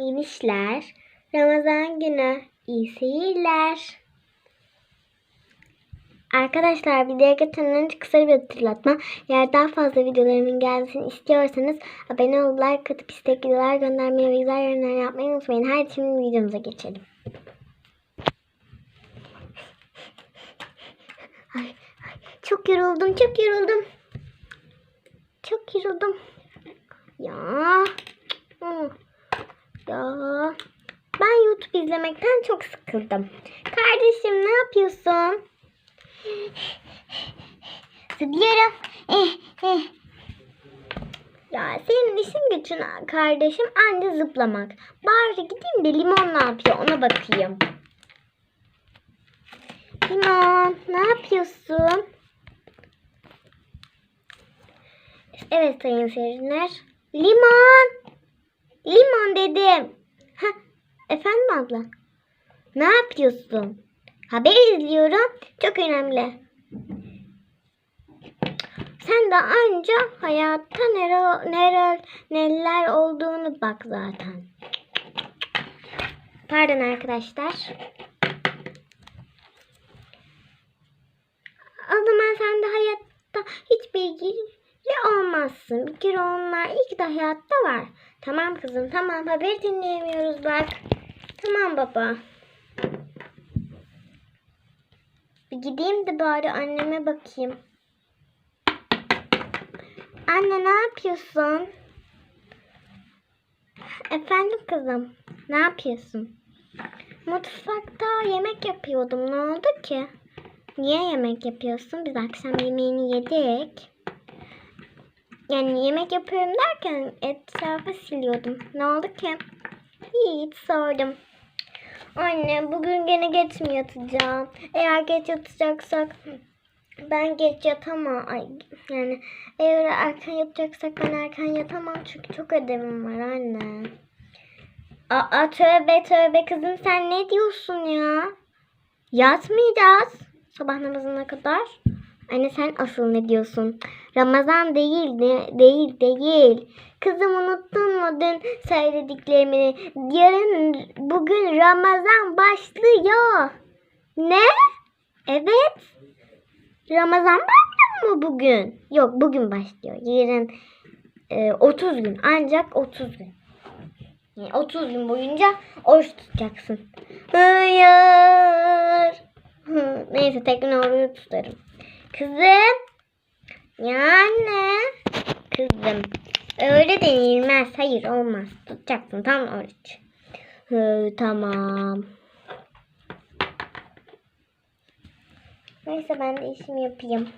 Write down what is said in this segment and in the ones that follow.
minişler. Ramazan günü iyi seyirler. Arkadaşlar videoya geçmeden kısa bir hatırlatma. Eğer daha fazla videolarımın gelmesini istiyorsanız abone olup like atıp istek videolar göndermeyi ve güzel yorumlar yapmayı unutmayın. Hadi şimdi videomuza geçelim. Ay, ay, çok yoruldum, çok yoruldum. Çok yoruldum. Ya. Hı. Ya. Ben YouTube izlemekten çok sıkıldım. Kardeşim ne yapıyorsun? Zıplıyorum. Eh, eh. Ya senin işin gücün kardeşim anca zıplamak. Bari gideyim de limon ne yapıyor ona bakayım. Limon ne yapıyorsun? Evet sayın seyirciler. Limon. Limon dedim. Heh, efendim abla. Ne yapıyorsun? Haber izliyorum. Çok önemli. Sen de anca hayatta nere, nere, neler olduğunu bak zaten. Pardon arkadaşlar. O zaman sen de hayatta hiç bilgili olmazsın. Bir kere onlar ilk de hayatta var. Tamam kızım tamam haber dinleyemiyoruz bak. Tamam baba. Bir gideyim de bari anneme bakayım. Anne ne yapıyorsun? Efendim kızım, ne yapıyorsun? Mutfakta yemek yapıyordum. Ne oldu ki? Niye yemek yapıyorsun? Biz akşam yemeğini yedik. Yani yemek yapıyorum derken etrafı siliyordum. Ne oldu ki? Hiç sordum. Anne bugün gene geç mi yatacağım? Eğer geç yatacaksak ben geç yatamam. Ay, yani eğer erken yatacaksak ben erken yatamam çünkü çok ödevim var anne. Aa tövbe tövbe kızım sen ne diyorsun ya? Yatmayacağız sabah namazına kadar. Anne sen asıl ne diyorsun? Ramazan değil, de, değil, değil. Kızım unuttun mu dün söylediklerimi? Yarın, bugün Ramazan başlıyor. Ne? Evet. Ramazan başlıyor mu bugün? Yok bugün başlıyor. Yarın e, 30 gün. Ancak 30 gün. Yani 30 gün boyunca oruç tutacaksın. Hayır. Neyse tekrar tutarım. Kızım. Ya anne. Kızım. Öyle denilmez. Hayır olmaz. Tutacaksın tam oruç. Hı, tamam. Neyse ben de işimi yapayım.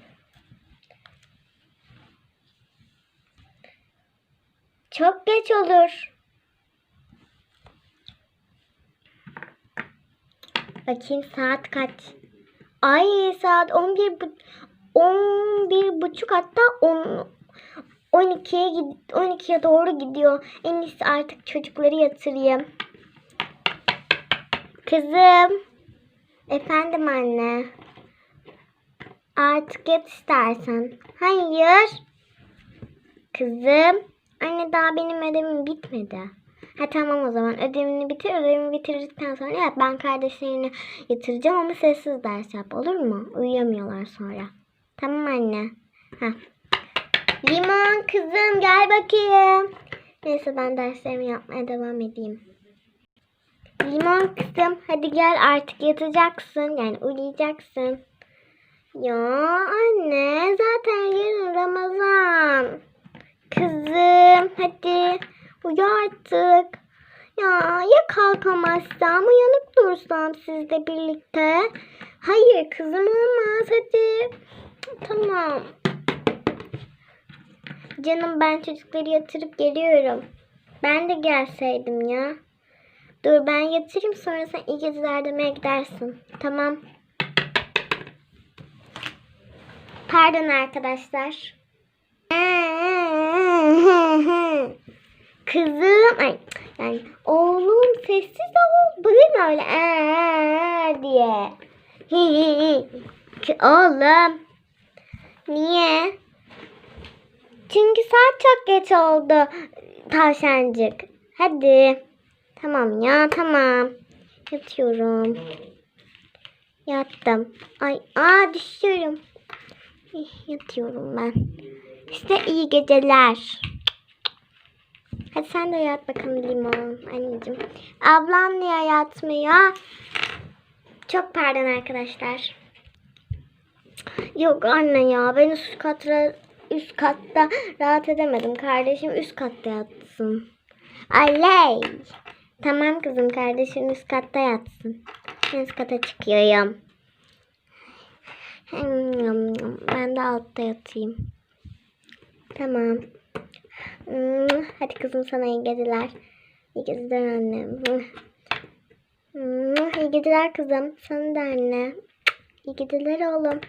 Çok geç olur. Bakayım saat kaç? Ay saat 11 bu 11 buçuk hatta 10 12'ye gid 12'ye doğru gidiyor. En iyisi artık çocukları yatırayım. Kızım. Efendim anne. Artık yat istersen. Hayır. Kızım. Anne daha benim ödevim bitmedi. Ha tamam o zaman ödevini bitir. Ödevimi bitirdikten sonra yap. Ben kardeşlerini yatıracağım ama sessiz ders yap olur mu? Uyuyamıyorlar sonra. Tamam anne. Ha. Limon kızım gel bakayım. Neyse ben derslerimi yapmaya devam edeyim. Limon kızım hadi gel artık yatacaksın. Yani uyuyacaksın. Ya anne zaten yarın Ramazan. Kızım hadi uyu artık. Ya ya kalkamazsam uyanık dursam sizle birlikte. Hayır kızım olmaz hadi. Tamam. Canım ben çocukları yatırıp geliyorum. Ben de gelseydim ya. Dur ben yatırayım sonra sen iyi geceler demeye gidersin. Tamam. Pardon arkadaşlar. Kızım, ay, yani oğlum sessiz ol. Bugün öyle ee, diye. Ki Oğlum. Niye? Çünkü saat çok geç oldu tavşancık. Hadi. Tamam ya tamam. Yatıyorum. Yattım. Ay aa düşüyorum. Eh, Yatıyorum ben. İşte iyi geceler. Hadi sen de yat bakalım limon anneciğim. Ablam niye yatmıyor? Çok pardon arkadaşlar. Yok anne ya ben üst katta üst katta rahat edemedim. Kardeşim üst katta yatsın. Aley. Tamam kızım kardeşim üst katta yatsın. Ben üst kata çıkıyorum. Ben de altta yatayım. Tamam. Hmm, Hadi kızım sana iyi geceler. İyi geceler annem. Hmm, İyi geceler kızım. Sana da anne. İyi geceler oğlum.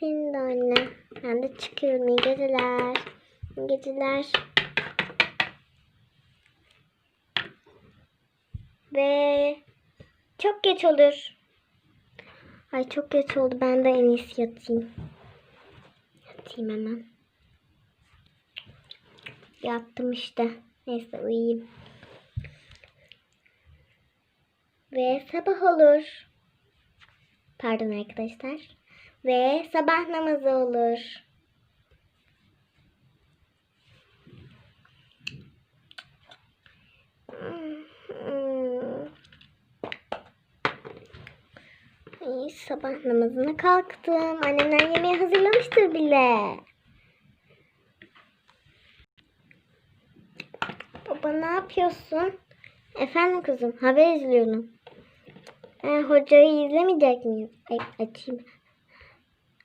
Senin de anne. Ben de çıkıyorum. İyi geceler. İyi geceler. Ve çok geç olur. Ay çok geç oldu. Ben de en iyisi yatayım. Yatayım hemen. Yattım işte. Neyse uyuyayım. Ve sabah olur. Pardon arkadaşlar. Ve sabah namazı olur. Ay, sabah namazına kalktım. Annemler yemeği hazırlamıştır bile. Baba ne yapıyorsun? Efendim kızım haber izliyorum. E, hocayı izlemeyecek miyiz? Ay, açayım.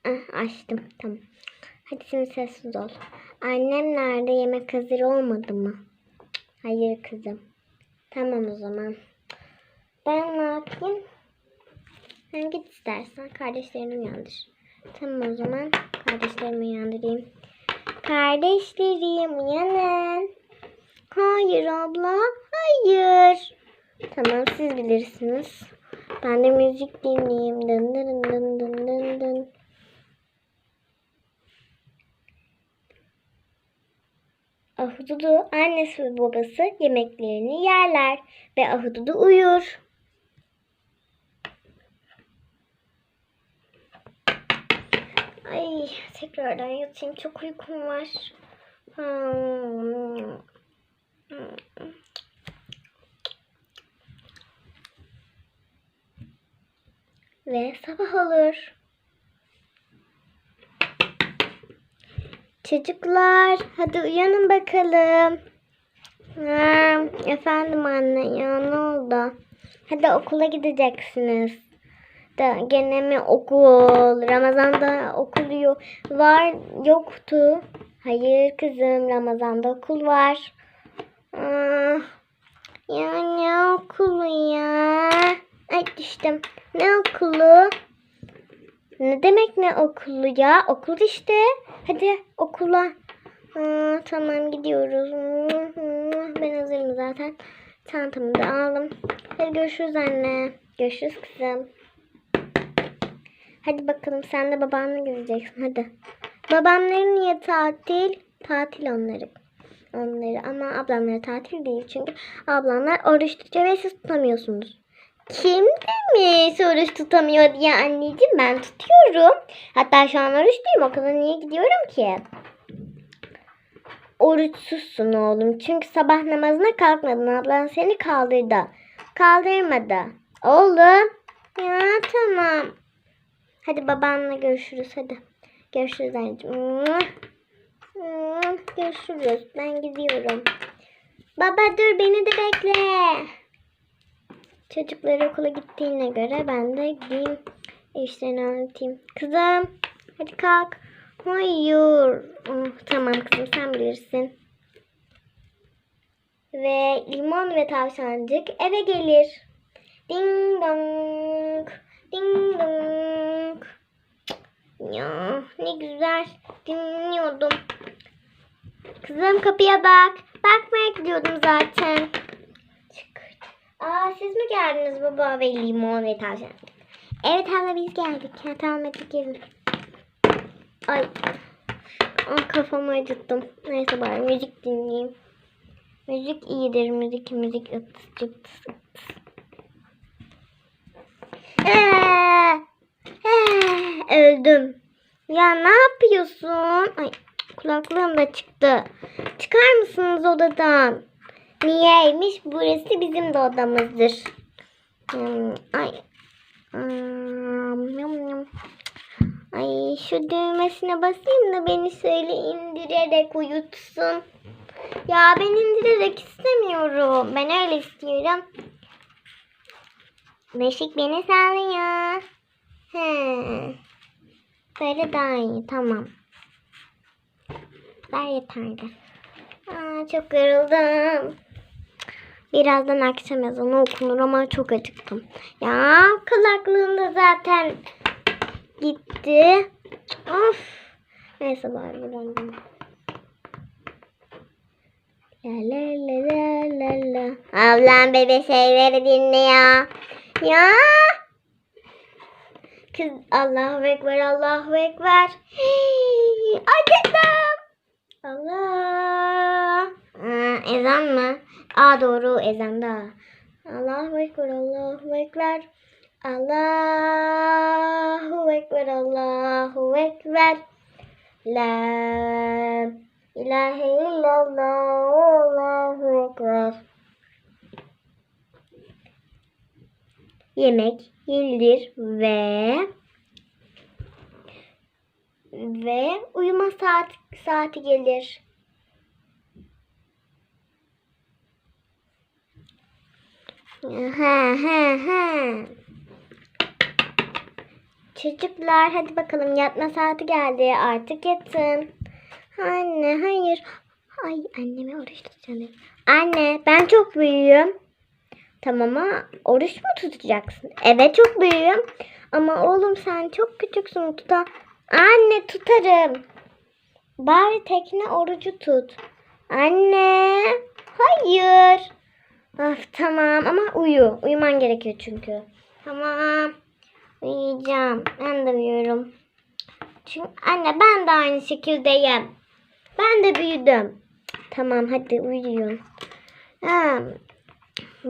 Ah, açtım tamam. Hadi şimdi sessiz ol. Annem nerede yemek hazır olmadı mı? Hayır kızım. Tamam o zaman. Ben ne yapayım? Sen git istersen kardeşlerini uyandır. Tamam o zaman kardeşlerimi uyandırayım. Kardeşlerim uyanın. Hayır abla. Hayır. Tamam siz bilirsiniz. Ben de müzik dinleyeyim. Dın dın dın dın dın dın. Ahududu annesi ve babası yemeklerini yerler ve Ahududu uyur. Ay tekrardan yatayım çok uykum var. Hmm. Ve sabah olur. Çocuklar hadi uyanın bakalım. Ha, efendim anne ya ne oldu? Hadi okula gideceksiniz. Da gene mi okul? Ramazan'da okul var yoktu. Hayır kızım Ramazan'da okul var. Ah, ya ne okulu ya? Ay düştüm. Ne okulu? Ne demek ne okulu ya? Okul işte. Hadi okula. Aa, tamam gidiyoruz. Ben hazırım zaten. Çantamı da aldım. Hadi görüşürüz anne. Görüşürüz kızım. Hadi bakalım sen de babanla gideceksin hadi. Babamların niye tatil? Tatil onları. Onları ama ablamları tatil değil çünkü ablamlar oruç tutuyor ve siz tutamıyorsunuz. Kim demiş oruç tutamıyor diye anneciğim ben tutuyorum. Hatta şu an oruçluyum okula niye gidiyorum ki? Oruçsuzsun oğlum çünkü sabah namazına kalkmadın ablan seni kaldırdı. Kaldırmadı. Oğlum ya tamam. Hadi babanla görüşürüz hadi. Görüşürüz anneciğim. Görüşürüz. Ben gidiyorum. Baba dur beni de bekle. Çocuklar okula gittiğine göre ben de gideyim. İşlerini anlatayım. Kızım hadi kalk. Hayır. Oh, tamam kızım sen bilirsin. Ve limon ve tavşancık eve gelir. Ding dong. Ding dong. Ya ne güzel dinliyordum. Kızım kapıya bak. Bakmaya gidiyordum zaten. Aa siz mi geldiniz baba ve limon ve tavşan? Evet hala biz geldik. Ya, tamam hadi gelin. Ay. Ah, kafamı acıttım. Neyse bari müzik dinleyeyim. Müzik iyidir. Müzik müzik ıtıs ıtıs. Ee, ee, öldüm. Ya ne yapıyorsun? Ay kulaklığım da çıktı. Çıkar mısınız odadan? Niyeymiş? Burası bizim de odamızdır. Hmm, ay. Hmm. Ay şu düğmesine basayım da beni şöyle indirerek uyutsun. Ya ben indirerek istemiyorum. Ben öyle istiyorum. Beşik beni sallıyor. He. Böyle daha iyi. Tamam. Ver yeterli. Aa, çok yoruldum. Birazdan akşam ezanı okunur ama çok acıktım. Ya kulaklığım da zaten gitti. Of. Neyse bari buradan. La la la la la la. Ablam bebe şeyleri dinliyor. Ya. Kız Allahu Ekber Allahu Ekber. Hii, Acıktım. Allah. Ezan mı? Aa doğru ezanda. Allahu Ekber Allahu Ekber. Allahu Ekber Allahu Ekber. La ilahe illallah Allahu Ekber. Yemek yenilir ve ve uyuma saat saati gelir. Ha ha ha. Çocuklar hadi bakalım yatma saati geldi. Artık yatın. Anne hayır. Ay anneme oruç tutacağım. Anne ben çok büyüğüm. Tamam ama oruç mu tutacaksın? Evet çok büyüğüm. Ama oğlum sen çok küçüksün tuta. Anne tutarım. Bari tekne orucu tut. Anne. Hayır. Of tamam ama uyu. Uyuman gerekiyor çünkü. Tamam. Uyuyacağım. Ben de uyuyorum. Çünkü anne ben de aynı şekildeyim. Ben de büyüdüm. Tamam hadi uyuyun. Ha,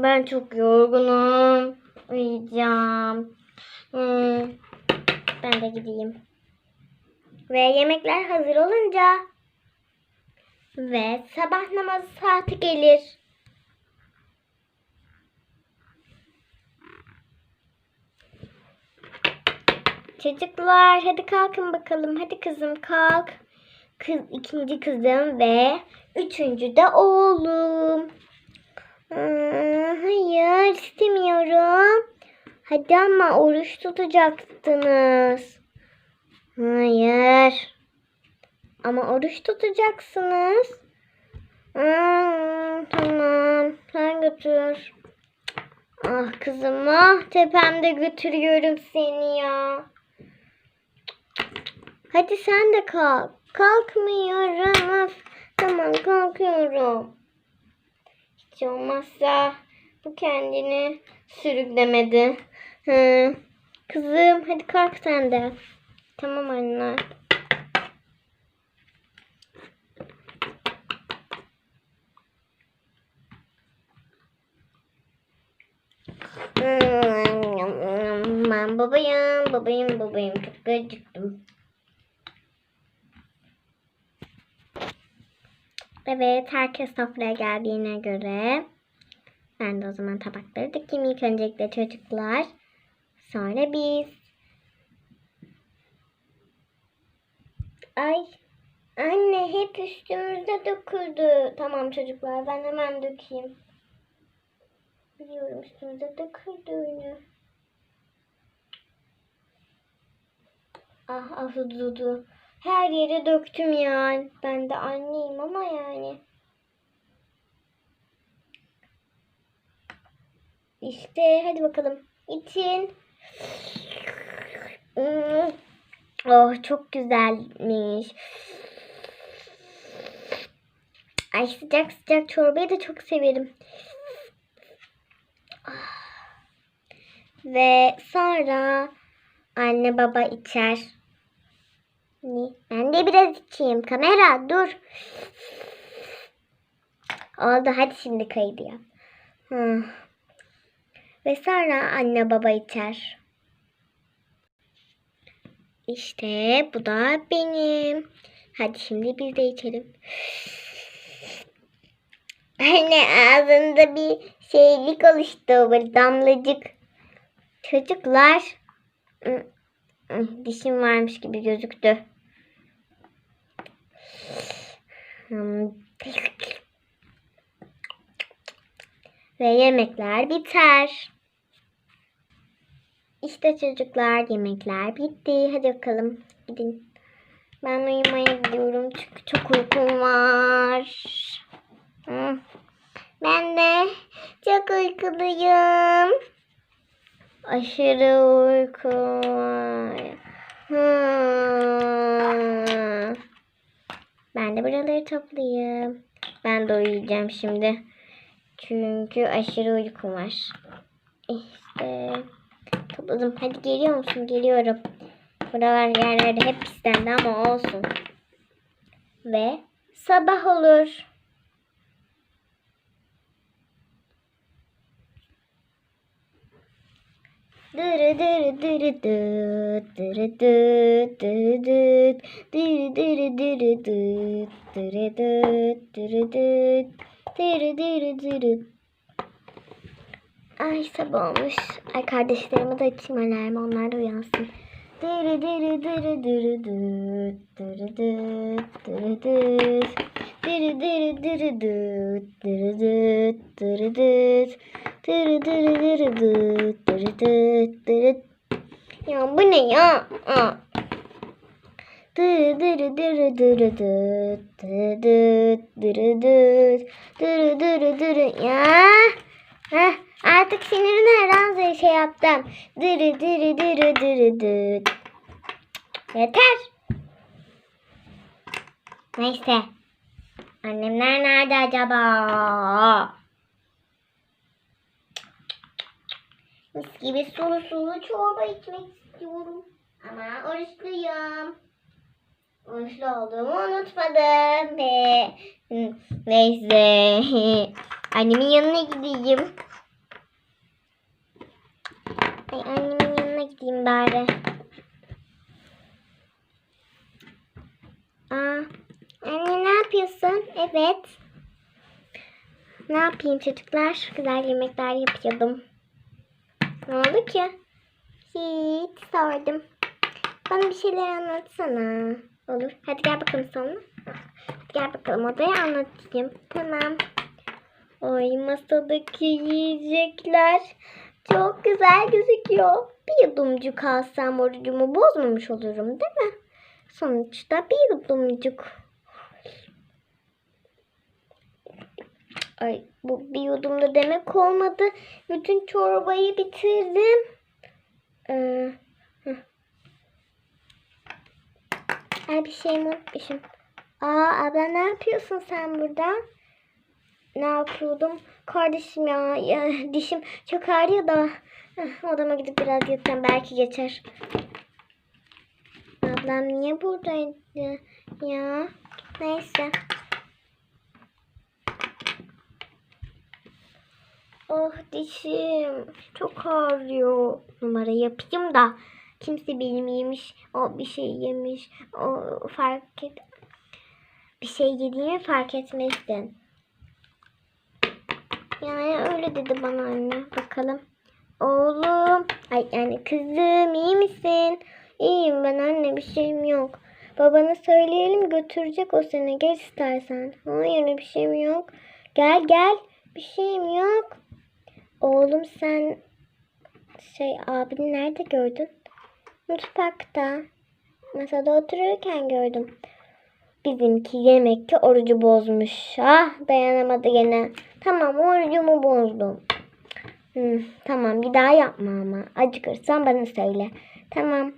ben çok yorgunum. Uyuyacağım. Hmm, ben de gideyim. Ve yemekler hazır olunca ve sabah namazı saati gelir. Çocuklar hadi kalkın bakalım. Hadi kızım kalk. Kız ikinci kızım ve üçüncü de oğlum. Hayır istemiyorum. Hadi ama oruç tutacaksınız. Hayır. Ama oruç tutacaksınız. Aa, tamam. Sen götür. Ah kızım ah tepemde götürüyorum seni ya. Hadi sen de kalk. Kalkmıyorum. Tamam kalkıyorum. Hiç olmazsa bu kendini sürüklemedi. Hı. Kızım hadi kalk sen de. Tamam anne. Ben babayım, babayım, babayım. Çok acıktım. Evet, herkes sofraya geldiğine göre ben de o zaman tabakları dikeyim. İlk öncelikle çocuklar, sonra biz. Ay, anne hep üstümüzde döküldü. Tamam çocuklar, ben hemen dökeyim. Biliyorum üstümüze döküldüğünü. Ah ah Dudu. Her yere döktüm ya. Ben de anneyim ama yani. İşte hadi bakalım. İçin. Oh çok güzelmiş. Ay sıcak sıcak çorbayı da çok severim. Ah. Ve sonra anne baba içer. Ben de biraz içeyim. Kamera dur. Oldu hadi şimdi kaydı yap. Ve sonra anne baba içer. İşte bu da benim. Hadi şimdi biz de içelim. Anne ağzında bir şeylik oluştu. Bir damlacık. Çocuklar. Dişim varmış gibi gözüktü. Hmm. Ve yemekler biter. İşte çocuklar yemekler bitti. Hadi bakalım gidin. Ben uyumaya gidiyorum çünkü çok uykum var. Hı. Ben de çok uykuluyum. Aşırı uykum var. Hı. Ben de buraları toplayayım. Ben de uyuyacağım şimdi. Çünkü aşırı uykum var. İşte topladım. Hadi geliyor musun? Geliyorum. Buralar yerlerde hep pislendi ama olsun. Ve sabah olur. Dırı dırı dırı dıt, dırı dıt, dırı dıt, dırı dırı dırı dıt, dırı dıt, dırı dıt, dırı dırı dırı. Ay sabah olmuş. Ay kardeşlerime de açayım alarmı onlar da uyansın. Dırı dırı dırı dırı dıt, dırı dıt, dırı dıt. Dırı dırı dırı dıt, dırı dıt, dırı dıt. Dırı dırı dırı dırı dırı. Ya bu ne ya? Dırı dırı dırı dırı dırı dırı dırı dırı dırı. Ya. Heh, artık sinirini her şey yaptım. Dırı dırı dırı dırı dıt. Yeter. Neyse. Annemler nerede acaba? Mis gibi sulu sulu çorba içmek istiyorum. Ama oruçluyum. Oruçlu olduğumu unutmadım. Ve neyse. Annemin yanına gideyim. Ay annemin yanına gideyim bari. Aa, anne ne yapıyorsun? Evet. Ne yapayım çocuklar? Güzel yemekler yapıyordum. Ne oldu ki? Hiç sordum. Bana bir şeyler anlatsana. Olur. Hadi gel bakalım sonra. Hadi gel bakalım odaya anlatayım. Tamam. Oy masadaki yiyecekler çok güzel gözüküyor. Bir yudumcuk alsam orucumu bozmamış olurum değil mi? Sonuçta bir yudumcuk. Ay bu bir yudumda demek olmadı. Bütün çorbayı bitirdim. Ee. Ay bir şey unutmuşum. Aa abla ne yapıyorsun sen burada? Ne yapıyordum? Kardeşim ya, ya dişim çok ağrıyor da Hıh, odama gidip biraz yatsam belki geçer. Ablam niye buradaydı ya? Neyse. Oh dişim çok ağrıyor. Numara yapayım da kimse bilmiyormuş. O bir şey yemiş. O fark et. Bir şey yediğimi fark etmezsin. Yani öyle dedi bana anne. Bakalım. Oğlum. Ay yani kızım iyi misin? İyiyim ben anne bir şeyim yok. Babana söyleyelim götürecek o seni. Gel istersen. Hayır bir şeyim yok. Gel gel. Bir şeyim yok. Oğlum sen şey abini nerede gördün? Mutfakta. Masada otururken gördüm. Bizimki yemek ki orucu bozmuş. Ah dayanamadı gene. Tamam orucumu bozdum. Hmm, tamam bir daha yapma ama. Acıkırsan bana söyle. Tamam.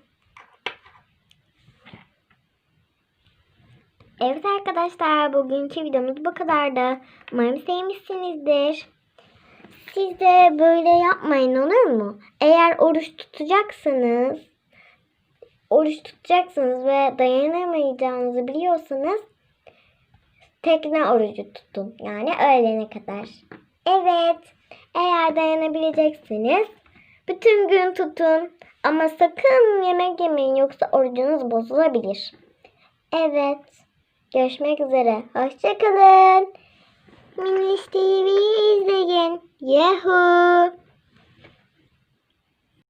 Evet arkadaşlar bugünkü videomuz bu kadardı. Umarım sevmişsinizdir. Siz de böyle yapmayın olur mu? Eğer oruç tutacaksanız oruç tutacaksınız ve dayanamayacağınızı biliyorsanız tekne orucu tutun. Yani öğlene kadar. Evet. Eğer dayanabileceksiniz bütün gün tutun. Ama sakın yemek yemeyin yoksa orucunuz bozulabilir. Evet. Görüşmek üzere. Hoşçakalın. English TV is again Yahoo!